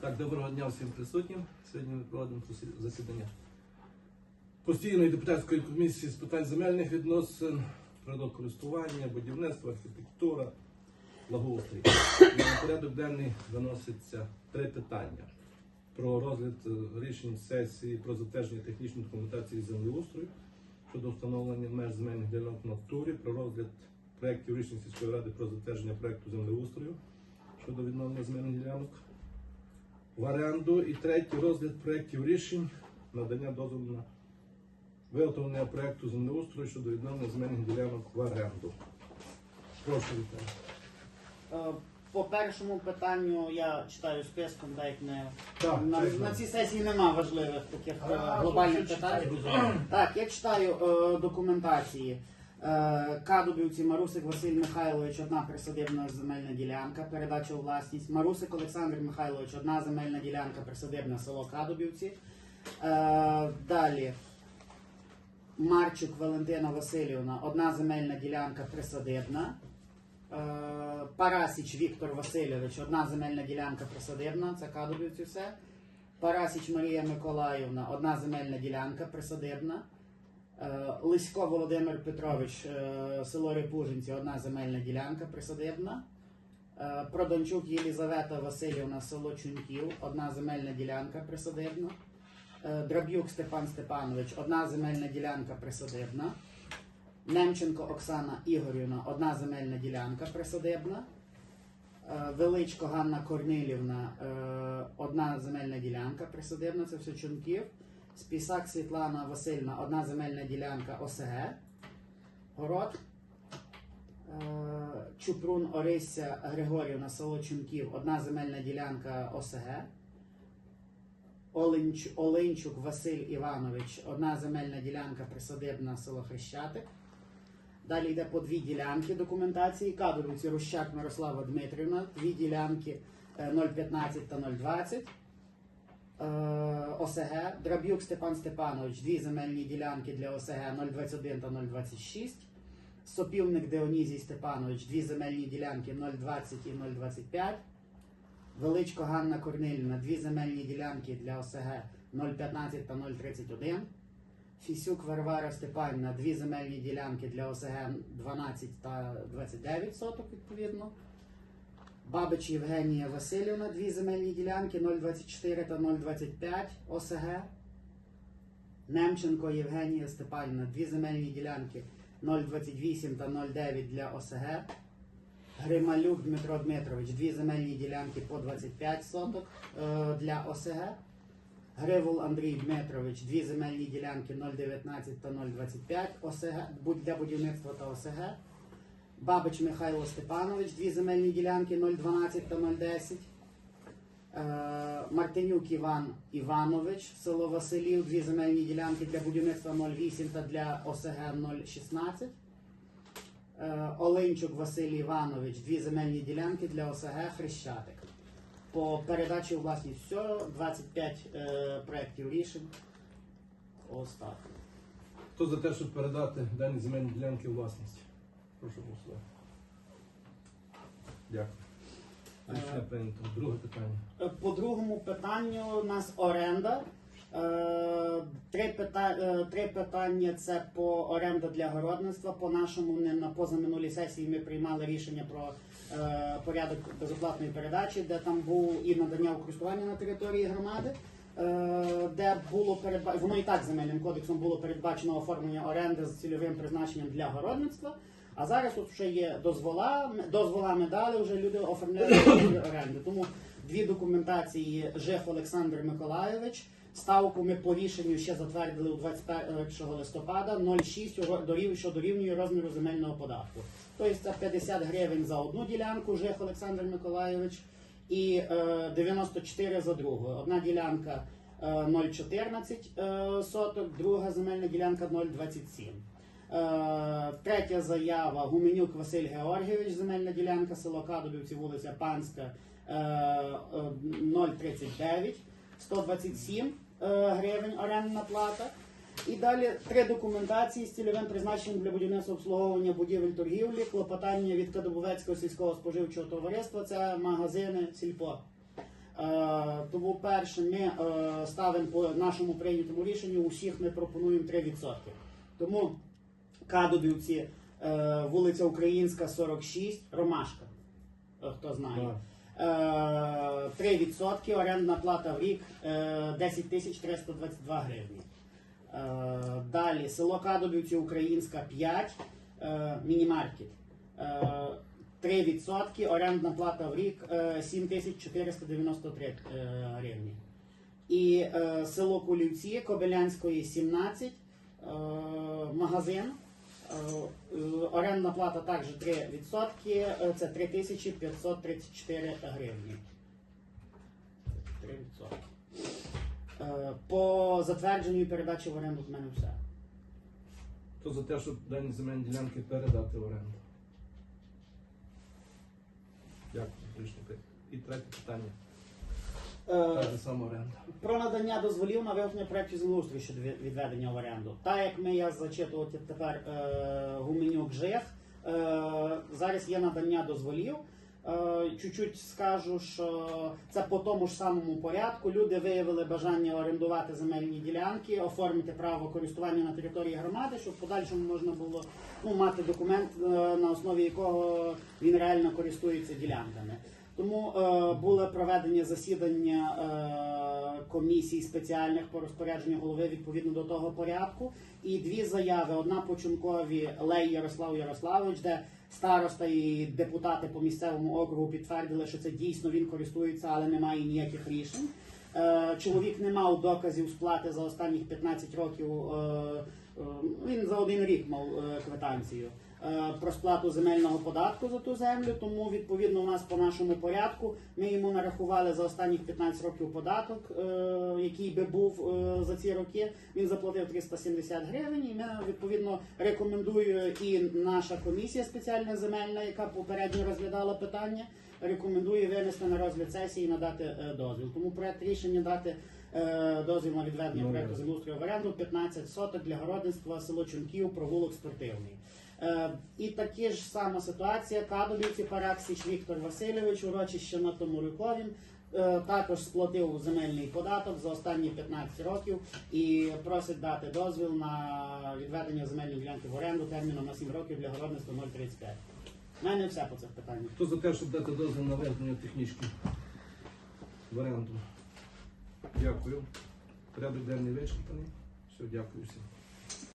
Так, доброго дня всім присутнім. Сьогодні ми проводимо засідання постійної депутатської комісії з питань земельних відносин, природокористування, будівництва, архітектура, благоустрій. На порядок денний виноситься три питання про розгляд е, рішень сесії про затвердження технічної документації землеустрою щодо встановлення меж земельних ділянок в натурі, про розгляд проєктів рішень сільської ради про затвердження проєкту землеустрою щодо відновлення земельних ділянок в оренду. І третій розгляд проєктів рішень надання дозволу на виготовлення проєкту землеустрою щодо відновлення земельних ділянок в оренду. Прошу Віталій. Е, По першому питанню я читаю списком, як не Так, на, так, на цій сесії нема важливих таких е, А, глобальних питань. Так, я читаю е, документації. Е, Кадубівці Марусик Василь Михайлович, одна присадибна земельна ділянка, передача у власність. Марусик Олександр Михайлович, одна земельна ділянка, присадибна село Кадубівці. Е, далі. Марчук Валентина Васильівна, одна земельна ділянка присадибна. Е, Парасіч Віктор Васильович, одна земельна ділянка присадибна, це Кадубівці все. Парасіч Марія Миколаївна, одна земельна ділянка присадибна. Е, Лисько Володимир Петрович, е, село Репужинці, одна земельна ділянка присадибна. Е, Продончук Єлізавета Васильівна, село Чуньків, одна земельна ділянка присадибна. Драб'юк Степан Степанович, одна земельна ділянка присадибна. Немченко Оксана Ігорівна, одна земельна ділянка присадибна. Величко Ганна Корнилівна, одна земельна ділянка присадибна, це все Чунків. Спісак Світлана Васильівна, одна земельна ділянка ОСГ. Город. Е, Чупрун Орися Григорівна, село Чунків, одна земельна ділянка ОСГ. Оленч, Оленчук Василь Іванович, одна земельна ділянка присадибна село Хрещатик. Далі йде по дві ділянки документації. Кадровиці Рущак Мирослава Дмитрівна, дві ділянки е, 015 та 020. Е, ОСГ. Драб'юк Степан Степанович, дві земельні ділянки для ОСГ 021 та 026. Сопівник Деонізій Степанович, дві земельні ділянки 020 і 025. Величко Ганна Корнилівна, дві земельні ділянки для ОСГ 015 та 031. Фісюк Варвара Степанівна, дві земельні ділянки для ОСГ 12 та 29 соток відповідно. Бабич Євгенія Васильівна, дві земельні ділянки 024 та 025 ОСГ. Немченко Євгенія Степанівна, дві земельні ділянки 028 та 09 для ОСГ. Грималюк Дмитро Дмитрович, дві земельні ділянки по 25 соток е, для ОСГ. Гривул Андрій Дмитрович, дві земельні ділянки 019 та 025 ОСГ, для будівництва та ОСГ. Бабич Михайло Степанович, дві земельні ділянки 012 та 010. Е, Мартинюк Іван Іванович, село Василів, дві земельні ділянки для будівництва 08 та для ОСГ 016. Е, Оленчук Василь Іванович, дві земельні ділянки для ОСГ Хрещатик. По передачі у власність все, 25 е, проєктів рішень. Так. Хто за те, щоб передати дані земельні ділянки у власність? Прошу голосувати. Дякую. Рішення прийнято. Друге питання. Е, По другому питанню у нас оренда. Е, Три, пита... е, три питання це по оренда для городництва. По нашому на позаминулій сесії ми приймали рішення про е, порядок безоплатної передачі, де там був і надання у користування на території громади, е, де було передбачено, воно і так земельним кодексом було передбачено оформлення оренди з цільовим призначенням для городництва. А зараз тут вже є дозвола, дозволами дали, вже люди оформляють оренди. Тому дві документації Жих Олександр Миколайович. Ставку ми по рішенню ще затвердили у 21 листопада 0,6 дорів, що дорівнює розміру земельного податку. Тобто це 50 гривень за одну ділянку, Жих Олександр Миколайович, і е, 94 за другу. Одна ділянка е, 0,14 е, соток, друга земельна ділянка 0,27. Е, Третя заява Гуменюк Василь Георгійович, земельна ділянка, село Кадубівці, вулиця Панська, е, е, 039, 127 е, гривень орендна плата. І далі три документації з цільовим призначенням для будівництва обслуговування будівель торгівлі, клопотання від Кадобовецького сільського споживчого товариства, це магазини Сільпо. Тому перше, ми ставимо по нашому прийнятому рішенню, усіх ми пропонуємо 3%. Тому Кадубівці, е, вулиця Українська, 46, Ромашка. Е, Хто знає. Е, 3%, орендна плата в рік е, 10 тисяч 322 гривні. Е, Далі село Кадубівці, Українська 5, е, мінімаркет. Е, 3%, орендна плата в рік е, 7 тисяч 493 е, гривні. І е, село Кулівці, Кобилянської 17, е, магазин. Е, Орендна плата також 3%, е, це 3534 гривні. 3%. Е, По затвердженню і передачі в оренду в мене все. Хто за те, щоб дані земельні ділянки передати в оренду? Дякую. І третє питання. Е, Та сама оренда. Про надання дозволів на виготовлення проєктів землеустрою щодо відведення в оренду. Так як ми я зачитував тепер е, Гуменюк ЖЕХ, е, зараз є надання дозволів. Е, чуть-чуть скажу, що це по тому ж самому порядку. Люди виявили бажання орендувати земельні ділянки, оформити право користування на території громади, щоб в подальшому можна було ну, мати документ, на основі якого він реально користується ділянками. Тому е, були проведені засідання е, комісій спеціальних по розпорядженню голови відповідно до того порядку. І дві заяви: одна по Чункові Лей Ярослав Ярославович, де староста і депутати по місцевому округу підтвердили, що це дійсно він користується, але немає ніяких рішень. Е, чоловік не мав доказів сплати за останніх 15 років. е, е, він за один рік мав е, квитанцію про сплату земельного податку за ту землю. Тому відповідно у нас по нашому порядку ми йому нарахували за останніх 15 років податок, е, який би був е, за ці роки. Він заплатив 370 гривень. І ми відповідно рекомендую і наша комісія спеціальна земельна, яка попередньо розглядала питання. Рекомендує винести на розгляд сесії і надати е, дозвіл. Тому проект рішення дати е, дозвіл на відведення Ну, проекту землеустрою в оренду 15 соток для городництва село Чунків, провулок спортивний. Е, і такі ж сама ситуація. Кадобівці Параксіч Віктор Васильович, урочище на Томорюковім. е, Також сплатив земельний податок за останні 15 років і просить дати дозвіл на відведення земельної ділянки в оренду терміном на 7 років для городництва 035. У мене все по цих питаннях. Хто за те, щоб дати дозвіл на введення технічки в оренду? Дякую. Порядок денний вичерпаний. Все, дякую всім.